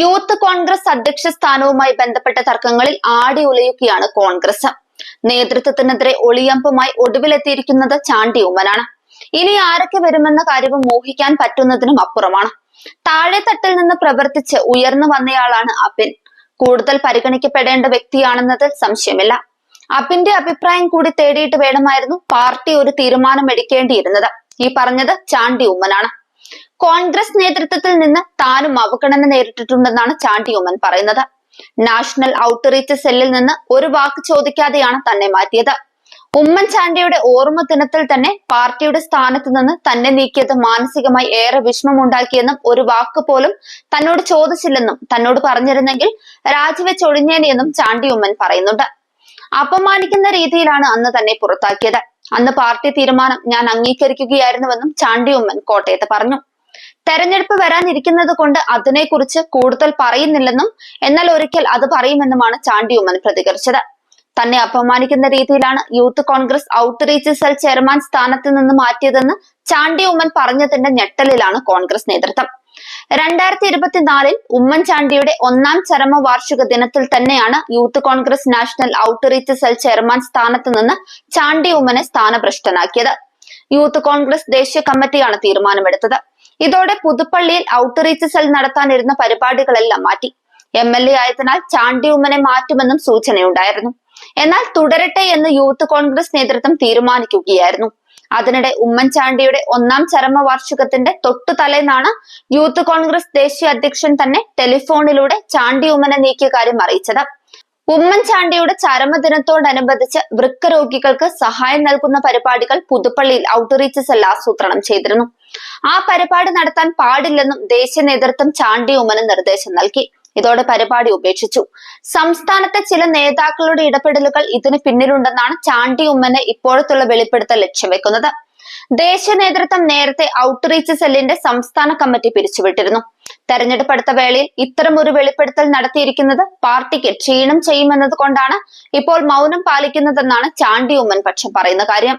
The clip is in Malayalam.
യൂത്ത് കോൺഗ്രസ് അധ്യക്ഷ സ്ഥാനവുമായി ബന്ധപ്പെട്ട തർക്കങ്ങളിൽ ആടി ഉലയുകയാണ് കോൺഗ്രസ്. നേതൃത്വത്തിനെതിരെ ഒളിയമ്പുമായി ഒടുവിലെത്തിയിരിക്കുന്നത് ചാണ്ടി ഉമ്മനാണ്. ഇനി ആരൊക്കെ വരുമെന്ന കാര്യവും മോഹിക്കാൻ പറ്റുന്നതിനും അപ്പുറമാണ്. താഴെത്തട്ടിൽ നിന്ന് പ്രവർത്തിച്ച് ഉയർന്നു വന്നയാളാണ് അപ്പിൻ കൂടുതൽ പരിഗണിക്കപ്പെടേണ്ട വ്യക്തിയാണെന്നതിൽ സംശയമില്ല. അപ്പിന്റെ അഭിപ്രായം കൂടി തേടിയിട്ട് വേണമായിരുന്നു പാർട്ടി ഒരു തീരുമാനം എടുക്കേണ്ടിയിരുന്നത് ഈ പറഞ്ഞത് ചാണ്ടി ഉമ്മനാണ്. കോൺഗ്രസ് നേതൃത്വത്തിൽ നിന്ന് താനും അവഗണന നേരിട്ടിട്ടുണ്ടെന്നാണ് ചാണ്ടി ഉമ്മൻ പറയുന്നത്. നാഷണൽ ഔട്ട്റീച്ച് സെല്ലിൽ നിന്ന് ഒരു വാക്ക് ചോദിക്കാതെയാണ് തന്നെ മാറ്റിയത്. ഉമ്മൻചാണ്ടിയുടെ ഓർമ്മ ദിനത്തിൽ തന്നെ പാർട്ടിയുടെ സ്ഥാനത്ത് നിന്ന് തന്നെ നീക്കിയത് മാനസികമായി ഏറെ വിഷമമുണ്ടാക്കിയെന്നും ഒരു വാക്ക് പോലും തന്നോട് ചോദിച്ചില്ലെന്നും തന്നോട് പറഞ്ഞിരുന്നെങ്കിൽ രാജിവെച്ചൊഴിഞ്ഞേനെയെന്നും ചാണ്ടി ഉമ്മൻ പറയുന്നുണ്ട്. അപമാനിക്കുന്ന രീതിയിലാണ് അന്ന് തന്നെ പുറത്താക്കിയത്. അന്ന് പാർട്ടി തീരുമാനം ഞാൻ അംഗീകരിക്കുകയായിരുന്നുവെന്നും ചാണ്ടി ഉമ്മൻ കോട്ടയത്ത് പറഞ്ഞു. തെരഞ്ഞെടുപ്പ് വരാനിരിക്കുന്നത് കൊണ്ട് അതിനെക്കുറിച്ച് കൂടുതൽ പറയുന്നില്ലെന്നും എന്നാൽ ഒരിക്കൽ അത് പറയുമെന്നുമാണ് ചാണ്ടി ഉമ്മൻ പ്രതികരിച്ചത്. തന്നെ അപമാനിക്കുന്ന രീതിയിലാണ് Youth Congress outreach cell chairman സ്ഥാനത്ത് നിന്ന് മാറ്റിയതെന്ന് ചാണ്ടി ഉമ്മൻ പറഞ്ഞതിന്റെ ഞെട്ടലിലാണ് കോൺഗ്രസ് നേതൃത്വം. രണ്ടായിരത്തി ഇരുപത്തിനാലിൽ ഉമ്മൻചാണ്ടിയുടെ ഒന്നാം ചരമ വാർഷിക ദിനത്തിൽ തന്നെയാണ് Youth Congress national outreach cell chairman സ്ഥാനത്ത് നിന്ന് ചാണ്ടി ഉമ്മനെ സ്ഥാനഭ്രഷ്ടനാക്കിയത്. യൂത്ത് കോൺഗ്രസ് ദേശീയ കമ്മിറ്റിയാണ് തീരുമാനമെടുത്തത്. ഇതോടെ പുതുപ്പള്ളിയിൽ ഔട്ട്റീച്ച് സെൽ നടത്താനിരുന്ന പരിപാടികളെല്ലാം മാറ്റി. എം എൽ എ ആയതിനാൽ ചാണ്ടി ഉമ്മനെ മാറ്റുമെന്നും സൂചനയുണ്ടായിരുന്നു. എന്നാൽ തുടരട്ടെ എന്ന് യൂത്ത് കോൺഗ്രസ് നേതൃത്വം തീരുമാനിക്കുകയായിരുന്നു. അതിനിടെ ഉമ്മൻചാണ്ടിയുടെ ഒന്നാം ചരമ വാർഷികത്തിന്റെ തൊട്ടു തലേന്നാണ് യൂത്ത് കോൺഗ്രസ് ദേശീയ അധ്യക്ഷൻ തന്നെ ടെലിഫോണിലൂടെ ചാണ്ടി ഉമ്മനെ നീക്കിയ കാര്യം അറിയിച്ചത്. ഉമ്മൻചാണ്ടിയുടെ ചരമദിനത്തോടനുബന്ധിച്ച് വൃക്കരോഗികൾക്ക് സഹായം നൽകുന്ന പരിപാടികൾ പുതുപ്പള്ളിയിൽ ഔട്ട്റീച്ച് സെൽ ആസൂത്രണം ചെയ്തിരുന്നു. ആ പരിപാടി നടത്താൻ പാടില്ലെന്നും ദേശീയ നേതൃത്വം ചാണ്ടി ഉമ്മന് നിർദ്ദേശം നൽകി. ഇതോടെ പരിപാടി ഉപേക്ഷിച്ചു. സംസ്ഥാനത്തെ ചില നേതാക്കളുടെ ഇടപെടലുകൾ ഇതിന് പിന്നിലുണ്ടെന്നാണ് ചാണ്ടി ഉമ്മനെ ഇപ്പോഴത്തുള്ള വെളിപ്പെടുത്തൽ ലക്ഷ്യം വെക്കുന്നത്. ദേശീയ നേതൃത്വം നേരത്തെ ഔട്ട്റീച്ച് സെല്ലിന്റെ സംസ്ഥാന കമ്മിറ്റി പിരിച്ചുവിട്ടിരുന്നു. തെരഞ്ഞെടുപ്പ് അടുത്ത വേളയിൽ ഇത്തരം ഒരു വെളിപ്പെടുത്തൽ നടത്തിയിരിക്കുന്നത് പാർട്ടിക്ക് ക്ഷീണം ചെയ്യുമെന്നത് കൊണ്ടാണ് ഇപ്പോൾ മൗനം പാലിക്കുന്നതെന്നാണ് ചാണ്ടി ഉമ്മൻ പക്ഷം പറയുന്ന കാര്യം.